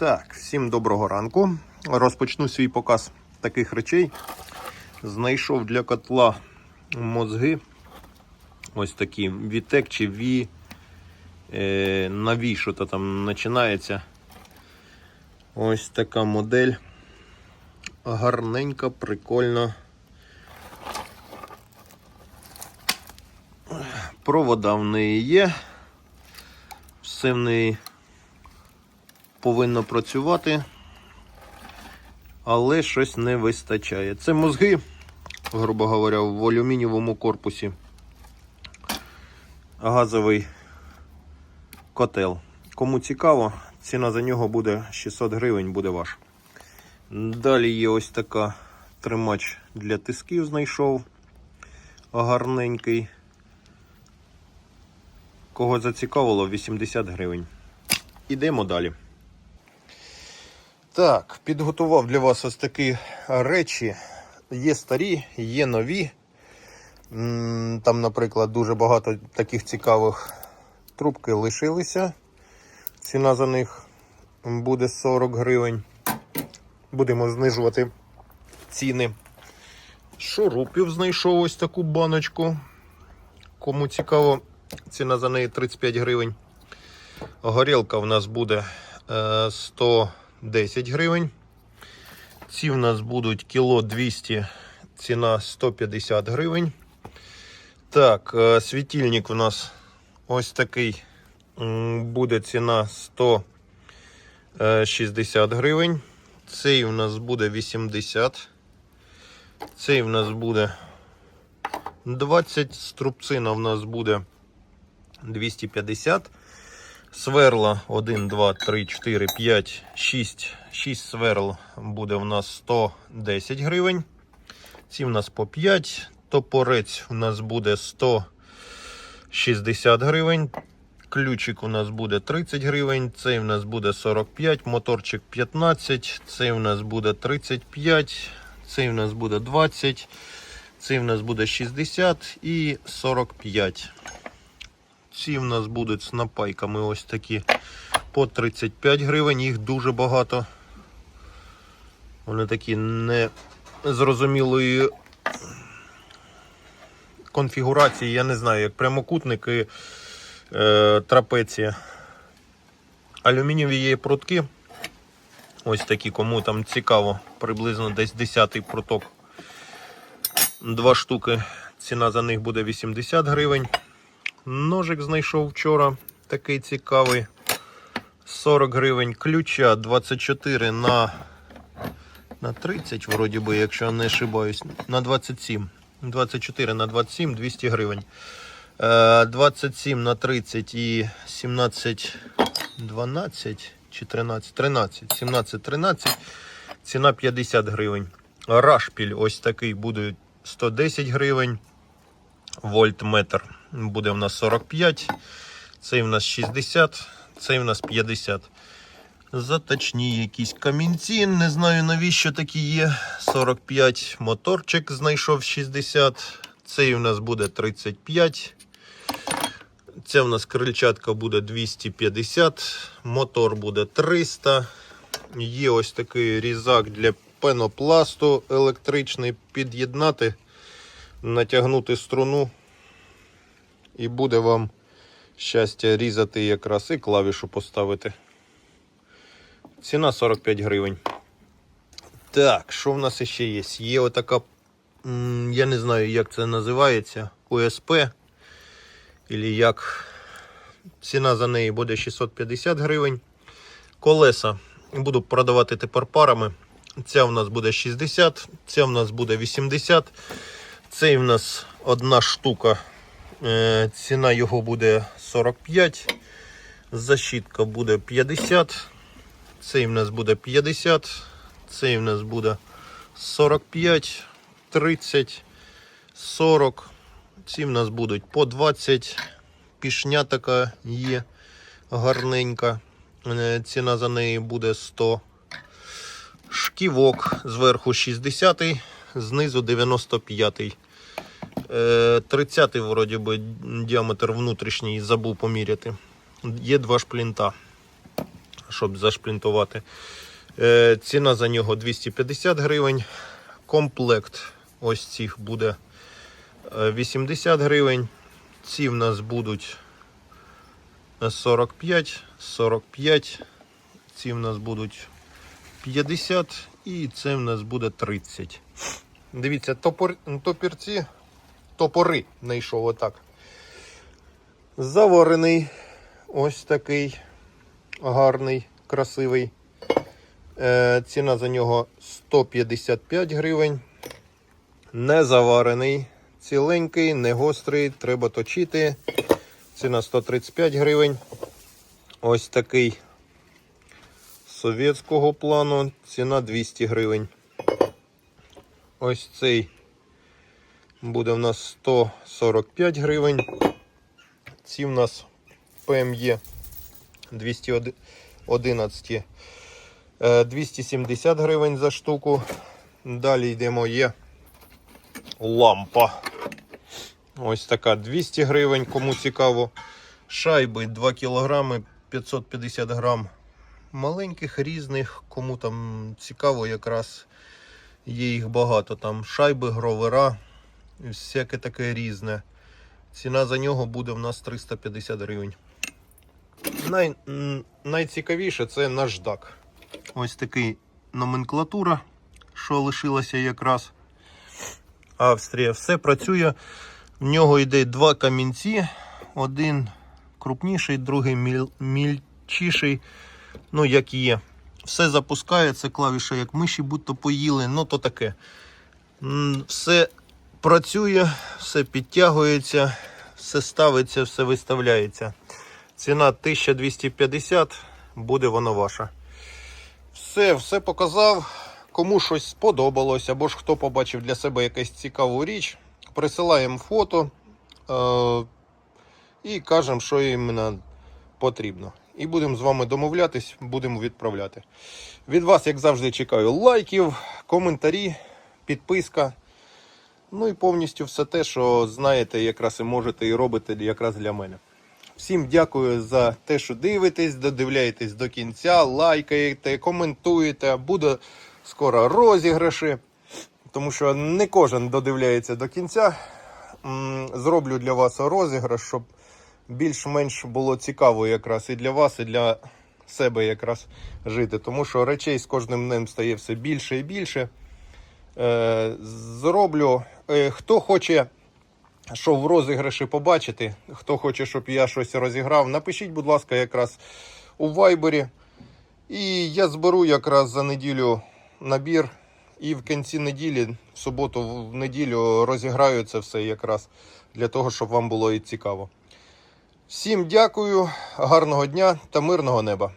Так, всім доброго ранку. Розпочну свій показ таких речей. Знайшов для котла мозги. Ось такі Вітек чи Ві. Е, на що то там починається. Ось така модель. Гарненька, прикольна. Провода в неї є. Все в неї повинно працювати, але щось не вистачає. Це мозги, грубо говоря, в алюмінієвому корпусі. Газовий котел. Кому цікаво, ціна за нього буде 600 гривень, буде ваш. Далі є ось така тримач для тисків знайшов. Гарненький. Кого зацікавило, 80 гривень. Ідемо далі. Так, підготував для вас ось такі речі. Є старі, є нові. Там, наприклад, дуже багато таких цікавих трубки лишилися. Ціна за них буде 40 гривень. Будемо знижувати ціни. Шурупів знайшов ось таку баночку. Кому цікаво, ціна за неї 35 гривень. Горілка в нас буде е, 100. гривень. 10 гривень. Ці в нас будуть кіло 200, ціна 150 гривень. Так, е, світильник у нас ось такий, буде ціна 160 е, гривень. Цей у нас буде 80. Цей у нас буде 20. Струбцина у нас буде 250. Сверла 1, 2, 3, 4, 5, 6. 6 сверл буде в нас 110 гривень. Ці в нас по 5. Топорець у нас буде 160 гривень. Ключик у нас буде 30 гривень. Цей у нас буде 45, моторчик 15, цей у нас буде 35, цей у нас буде 20, цей у нас буде 60 і 45. Ці в нас будуть з напайками ось такі по 35 гривень, їх дуже багато. Вони такі незрозумілої конфігурації, я не знаю, як прямокутники, е, трапеція. Алюмінієві є прутки. Ось такі, кому там цікаво, приблизно десь 10 пруток. Два штуки. Ціна за них буде 80 гривень. Ножик знайшов вчора, такий цікавий. 40 гривень. Ключа 24 на, на 30, вроді би, якщо не ошибаюсь, на 27. 24 на 27, 200 гривень. Е, 27 на 30 і 17, 12 чи 13, 13, 17, 13. Ціна 50 гривень. Рашпіль ось такий буде 110 гривень. Вольтметр буде в нас 45, цей в нас 60, цей в нас 50. Заточні якісь камінці, не знаю навіщо такі є. 45 моторчик знайшов 60. Цей у нас буде 35. Це у нас крильчатка буде 250, мотор буде 300. Є ось такий різак для пенопласту електричний. Під'єднати, натягнути струну. І буде вам щастя різати якраз і клавішу поставити. Ціна 45 гривень. Так, що в нас ще є? Є отака, я не знаю, як це називається, УСП. Ілі як. Ціна за неї буде 650 гривень. Колеса буду продавати тепер парами. Ця в нас буде 60, ця в нас буде 80. Цей в нас одна штука. Е, Ціна його буде 45. Защитка буде 50. Цей в нас буде 50. Цей в нас буде 45, 30, 40. Ці в нас будуть по 20. Пішня така є гарненька. Е, Ціна за неї буде 100. Шківок зверху 60, знизу 95. 30 вроді би діаметр внутрішній забув поміряти. Є два шплінта. щоб зашплінтувати. Е, ціна за нього 250 гривень. Комплект ось цих буде е, 80 гривень. Ці в нас будуть 45, 45. Ці в нас будуть 50 і це в нас буде 30. Дивіться, топор, топірці, топори знайшов отак. Заварений. Ось такий гарний, красивий. Е, ціна за нього 155 гривень. Не заварений, ціленький, не гострий, треба точити. Ціна 135 гривень. Ось такий совєтського плану. Ціна 200 гривень. Ось цей буде в нас 145 гривень. Ці в нас PME 211. Е, 270 гривень за штуку. Далі йдемо є лампа. Ось така 200 гривень, кому цікаво. Шайби 2 кг 550 грам. Маленьких різних, кому там цікаво, якраз є їх багато. Там шайби, гровера, всяке таке різне. Ціна за нього буде в нас 350 гривень. Най, найцікавіше це наждак. Ось такий номенклатура, що лишилася якраз. Австрія. Все працює. В нього йде два камінці. Один крупніший, другий мільчіший. Ну, як є. Все запускається, клавіша, як миші будто поїли, ну то таке. Все працює, все підтягується, все ставиться, все виставляється. Ціна 1250, буде воно ваша. Все, все показав. Кому щось сподобалось, або ж хто побачив для себе якусь цікаву річ, присилаємо фото е- і кажемо, що іменно потрібно. І будемо з вами домовлятись, будемо відправляти. Від вас, як завжди, чекаю лайків, коментарі, підписка. Ну і повністю все те, що знаєте, якраз і можете і робите якраз для мене. Всім дякую за те, що дивитесь, додивляєтесь до кінця, лайкаєте, коментуєте. Буде скоро розіграші, тому що не кожен додивляється до кінця. Зроблю для вас розіграш, щоб більш-менш було цікаво якраз і для вас, і для себе якраз жити. Тому що речей з кожним днем стає все більше і більше. Е, Зроблю. Е, Хто хоче що в розіграші побачити, хто хоче, щоб я щось розіграв, напишіть, будь ласка, якраз у вайбері. І я зберу якраз за неділю набір. І в кінці неділі, в суботу, в неділю розіграю це все якраз для того, щоб вам було і цікаво. Всім дякую, гарного дня та мирного неба!